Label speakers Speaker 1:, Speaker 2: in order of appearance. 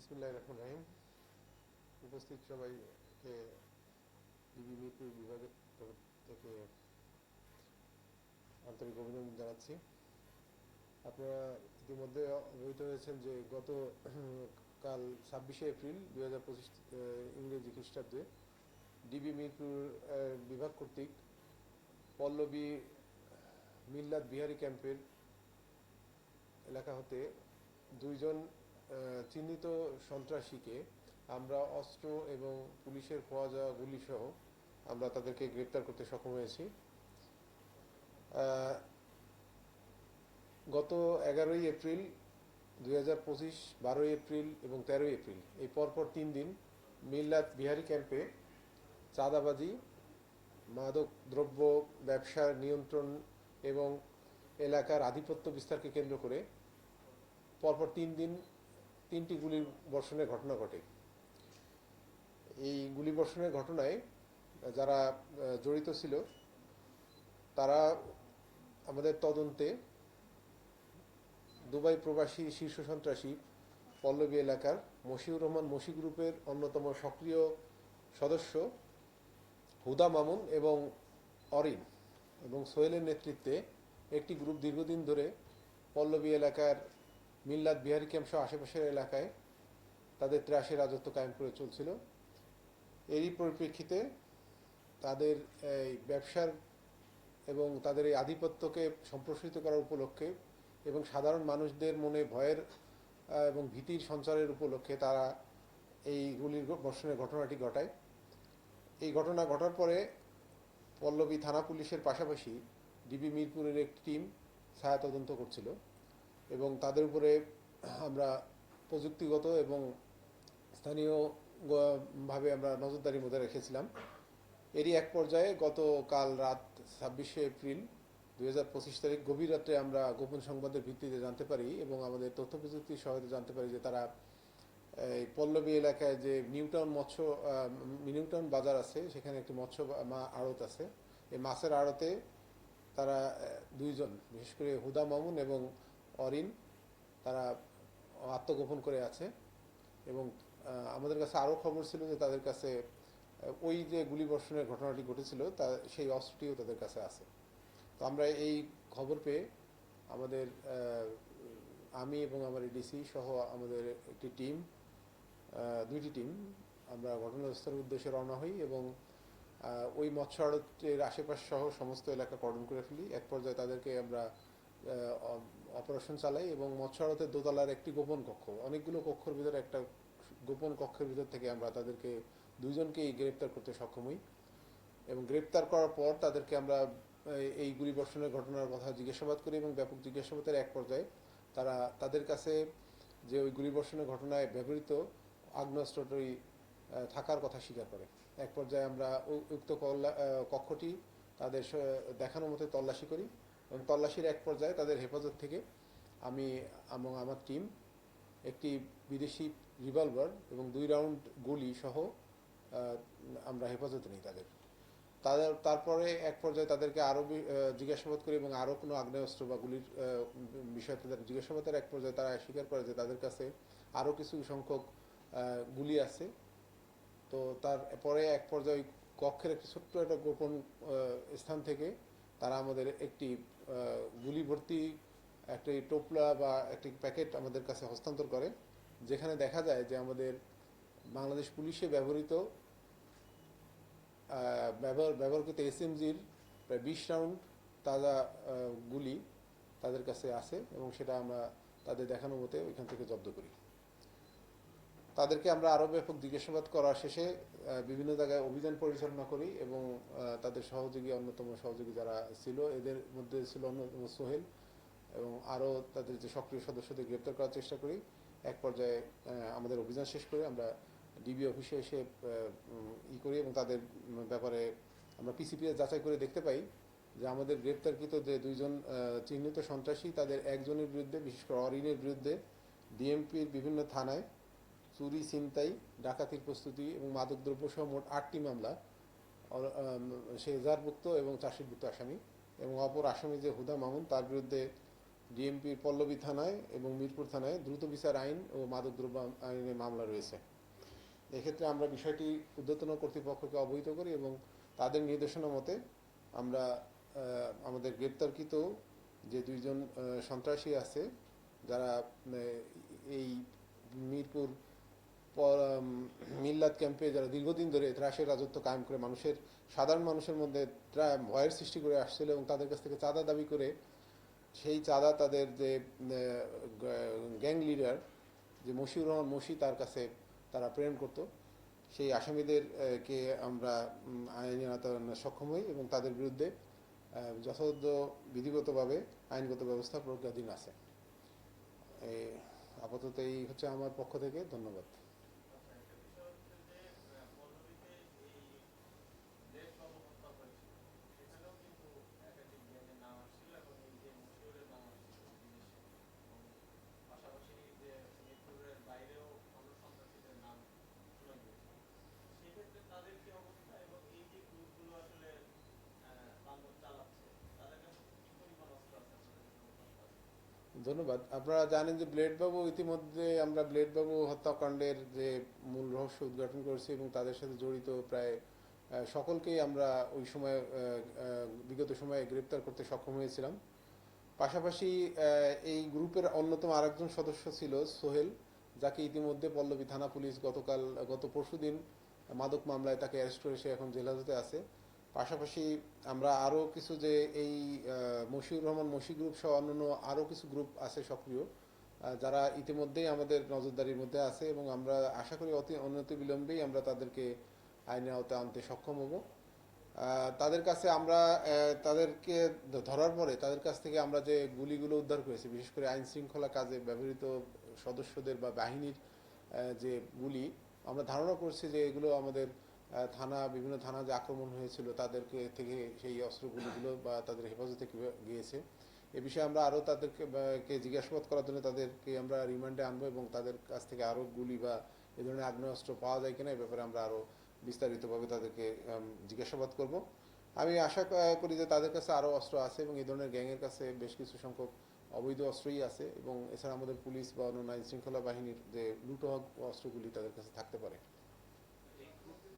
Speaker 1: বিসমুল্লাহ রহমান রাহিম। উপস্থিত সবাইকে ডিবি বিভাগের তরফ থেকে আন্তরিক অভিনন্দন জানাচ্ছি। আপনারা ইতিমধ্যে অবহিত হয়েছেন যে গত কাল ছাব্বিশে এপ্রিল দুই হাজার পঁচিশ ইংরেজি খ্রিস্টাব্দে ডিবি মিরপুর বিভাগ কর্তৃক পল্লবী মিল্লাত বিহারি ক্যাম্পের এলাকা হতে দুইজন চিহ্নিত সন্ত্রাসীকে আমরা অস্ত্র এবং পুলিশের পাওয়া যাওয়া গুলি সহ আমরা তাদেরকে গ্রেপ্তার করতে সক্ষম হয়েছি। গত এগারোই এপ্রিল, দুই হাজার পঁচিশ, বারোই এপ্রিল এবং তেরোই এপ্রিল, এই পরপর তিন দিন মিল্লাত বিহারি ক্যাম্পে চাঁদাবাজি, মাদক দ্রব্য ব্যবসার নিয়ন্ত্রণ এবং এলাকার আধিপত্য বিস্তারকে কেন্দ্র করে পরপর তিন দিন তিনটি গুলির বর্ষণের ঘটনা ঘটে। এই গুলি বর্ষণের ঘটনায় যারা জড়িত ছিল, তারা আমাদের তদন্তে দুবাই প্রবাসী শীর্ষ সন্ত্রাসী পল্লবী এলাকার মশিউর রহমান মশি গ্রুপের অন্যতম সক্রিয় সদস্য হুদা মামুন এবং অরিন এবং সোহেলের নেতৃত্বে একটি গ্রুপ দীর্ঘদিন ধরে পল্লবী এলাকার মিল্লাত বিহারি ক্যাম্প সহ আশেপাশের এলাকায় তাদের ত্রাসের রাজত্ব কায়েম করে চলছিল। এরই পরিপ্রেক্ষিতে তাদের এই ব্যবসার এবং তাদের এই আধিপত্যকে সম্প্রসারিত করার উপলক্ষে এবং সাধারণ মানুষদের মনে ভয়ের এবং ভীতির সঞ্চারের উপলক্ষে তারা এই গুলির বর্ষণের ঘটনাটি ঘটায়। এই ঘটনা ঘটার পরে পল্লবী থানা পুলিশের পাশাপাশি ডিবি মিরপুরের একটি টিম ছায়া তদন্ত করছিল। এবং তাদের উপরে আমরা প্রযুক্তিগত এবং স্থানীয় গ- ভাবে আমরা নজরদারির মধ্যে রেখেছিলাম। এরই এক পর্যায়ে গতকাল রাত ছাব্বিশে এপ্রিল দুই হাজার পঁচিশ তারিখ গভীর রাত্রে আমরা গোপন সংবাদের ভিত্তিতে জানতে পারি এবং আমাদের তথ্য প্রযুক্তির সহায়তা জানতে পারি যে তারা, এই পল্লবী এলাকায় যে নিউটাউন মৎস্য নিউটাউন বাজার আছে, সেখানে একটি মৎস্য আড়ত আছে। এই মাছের আড়তে তারা দুইজন, বিশেষ করে হুদা মামুন এবং অরিন, তারা আত্মগোপন করে আছে এবং আমাদের কাছে আরও খবর ছিল যে তাদের কাছে ওই যে গুলিবর্ষণের ঘটনাটি ঘটেছিল, তা সেই অস্ত্রটিও তাদের কাছে আছে। তো আমরা এই খবর পেয়ে আমাদের আমি এবং আমার ডিসি সহ আমাদের একটি টিম দুইটি টিম, আমরা ঘটনাস্থলের উদ্দেশ্যে রওনা হই এবং ওই মৎস্য আড়তের আশেপাশ সহ সমস্ত এলাকা কর্ডন করে ফেলি। এক পর্যায়ে তাদেরকে আমরা অপারেশন চালাই এবং মৎস্য আড়তের দোতলার একটি গোপন কক্ষ। অনেকগুলো কক্ষের ভিতরে একটা গোপন কক্ষের ভিতর থেকে আমরা তাদেরকে দুইজনকেই গ্রেপ্তার করতে সক্ষম হই এবং গ্রেপ্তার করার পর তাদেরকে আমরা এই- এই গুলি বর্ষণের ঘটনার কথা জিজ্ঞাসাবাদ করি এবং ব্যাপক জিজ্ঞাসাবাদের এক পর্যায়ে তারা তাদের কাছে যে ওই গুলি বর্ষণের ঘটনায় ব্যবহৃত আগ্নেয়াস্ত্রটি থাকার কথা স্বীকার করে। এক পর্যায়ে আমরা উক্ত কক্ষটি তাদের স- দেখানো মতো তল্লাশি করি এবং তল্লাশির এক পর্যায়ে তাদের হেফাজত থেকে আমি এবং আমার টিম একটি বিদেশি রিভলভার এবং দুই রাউন্ড গুলি সহ আমরা হেফাজতে নিই তাদের। তাদের, তারপরে এক পর্যায়ে তাদেরকে আরও জিজ্ঞাসাবাদ করি এবং আরও কোনো আগ্নেয়াস্ত্র বা গুলির বিষয়ে তাদের জিজ্ঞাসাবাদের এক পর্যায়ে তারা স্বীকার করে যে তাদের কাছে আরও কিছু সংখ্যক গুলি আছে। তো তারপরে এক পর্যায়ে কক্ষের একটি ছোট্ট একটা গোপন স্থান থেকে তারা আমাদের একটি গুলি ভর্তি একটি টোপলা বা একটি প্যাকেট আমাদের কাছে হস্তান্তর করে, যেখানে দেখা যায় যে আমাদের বাংলাদেশ পুলিশে ব্যবহৃত ব্যবহার ব্যবহৃত এসএমজির প্রায় বিশ রাউন্ড তাজা গুলি তাদের কাছে আছে এবং সেটা আমরা তাদের দেখানো মতে ওইখান থেকে জব্দ করি। তাদেরকে আমরা আরও ব্যাপক জিজ্ঞাসাবাদ করার শেষে বিভিন্ন জায়গায় অভিযান পরিচালনা করি এবং তাদের সহযোগী, অন্যতম সহযোগী যারা ছিল, এদের মধ্যে ছিল অন্যতম সোহেল এবং আরও তাদের যে সক্রিয় সদস্যদের গ্রেপ্তার করার চেষ্টা করি। এক পর্যায়ে আমাদের অভিযান শেষ করে আমরা ডিবি অফিসে এসে ই করি এবং তাদের ব্যাপারে আমরা পিসিপিএস যাচাই করে দেখতে পাই যে আমাদের গ্রেপ্তারকৃত যে দুইজন চিহ্নিত সন্ত্রাসী, তাদের একজনের বিরুদ্ধে, বিশেষ করে অরিনের বিরুদ্ধে ডিএমপির বিভিন্ন থানায় চুরি, ছিনতাই, ডাকাতির প্রস্তুতি এবং মাদকদ্রব্য সহ মোট আটটি মামলা সে এজাহারভুক্ত এবং চাষিভুক্ত আসামি এবং অপর আসামি যে হুদা মামুন, তার বিরুদ্ধে ডিএমপির পল্লবী থানায় এবং মিরপুর থানায় দ্রুত বিচার আইন ও মাদকদ্রব্য আইনে মামলা রয়েছে। এক্ষেত্রে আমরা বিষয়টি ঊর্ধ্বতন কর্তৃপক্ষকে অবহিত করি এবং তাদের নির্দেশনা মতে আমরা আমাদের গ্রেপ্তারকৃত যে দুইজন সন্ত্রাসী আছে, যারা এই মিরপুর মিল্লাত ক্যাম্পে যারা দীর্ঘদিন ধরে ত্রাসের রাজত্ব কায়েম করে মানুষের, সাধারণ মানুষের মধ্যে ভয়ের সৃষ্টি করে আসছিল এবং তাদের কাছ থেকে চাঁদা দাবি করে, সেই চাঁদা তাদের যে গ্যাং লিডার, যে মশিউর রহমান মশি তার কাছে তারা প্রেরণ করত। সেই আসামিদেরকে আমরা আইনি আওতায় সক্ষম হই এবং তাদের বিরুদ্ধে যথাযথ বিধিগতভাবে আইনগত ব্যবস্থা প্রজ্ঞাধীন আছে। আপাতত এই হচ্ছে আমার পক্ষ থেকে। ধন্যবাদ
Speaker 2: আচ্ছা, একটা বিষয় হচ্ছে যে, আহ, পল্লবীতে এই দেশ বাবু হত্যা হয়েছিল। সেখানেও কিন্তু একাধিক গ্যাংয়ের নাম আসছিল এবং এই যে মশিউরের নাম আসছিল বিদেশে। এবং পাশাপাশি যে মিরপুরের বাইরেও অন্য সন্ত্রাসীদের নাম শোনা গিয়েছিল। সেক্ষেত্রে তাদের কি অবস্থা এবং এই যে গ্রুপগুলো আসলে আহ, তাণ্ডব চালাচ্ছে, তাদের কাছে কি পরিমাণ অস্ত্র আছে আপনাদের কাছে অস্ত্র আছে?
Speaker 1: ধন্যবাদ। আপনারা জানেন যে ব্লেড বাবু ইতিমধ্যে আমরা ব্লেড বাবু হত্যাকাণ্ডের যে মূল রহস্য উদ্ঘাটন করেছি এবং তাদের সাথে জড়িত প্রায় সকলকেই আমরা ওই সময় বিগত সময়ে গ্রেপ্তার করতে সক্ষম হয়েছিলাম। পাশাপাশি এই গ্রুপের অন্যতম আরেকজন সদস্য ছিল সোহেল, যাকে ইতিমধ্যে পল্লবী থানা পুলিশ গতকাল, গত পরশুদিন মাদক মামলায় তাকে অ্যারেস্ট করে সে এখন জেলহাজতে আছে। পাশাপাশি আমরা আরও কিছু যে এই মশিউর রহমান মশি গ্রুপ সহ অন্যান্য আরও কিছু গ্রুপ আছে সক্রিয় যারা ইতিমধ্যেই আমাদের নজরদারির মধ্যে আছে এবং আমরা আশা করি অতি অনতি বিলম্বেই আমরা তাদেরকে আইনের আওতায় আনতে সক্ষম হব। তাদের কাছে আমরা তাদেরকে ধরার পরে তাদের কাছ থেকে আমরা যে গুলিগুলো উদ্ধার করেছি, বিশেষ করে আইন শৃঙ্খলা কাজে ব্যবহৃত সদস্যদের বা বাহিনীর যে গুলি, আমরা ধারণা করছি যে এগুলো আমাদের থানা, বিভিন্ন থানা যে আক্রমণ হয়েছিল, তাদেরকে থেকে সেই অস্ত্রগুলিগুলো বা তাদের হেফাজতে গিয়েছে। এ বিষয়ে আমরা আরও তাদেরকে জিজ্ঞাসাবাদ করার জন্য তাদেরকে আমরা রিমান্ডে আনব এবং তাদের কাছ থেকে আরও গুলি বা এ ধরনের আগ্নেয়াস্ত্র পাওয়া যায় কিনা, এ ব্যাপারে আমরা আরও বিস্তারিতভাবে তাদেরকে জিজ্ঞাসাবাদ করব। আমি আশা করি যে তাদের কাছে আরও অস্ত্র আছে এবং এই ধরনের গ্যাংয়ের কাছে বেশ কিছু সংখ্যক অবৈধ অস্ত্রই আছে এবং এছাড়া আমাদের পুলিশ বা অন্যান্য আইন শৃঙ্খলা বাহিনীর যে লুটো অস্ত্রগুলি তাদের কাছে থাকতে পারে।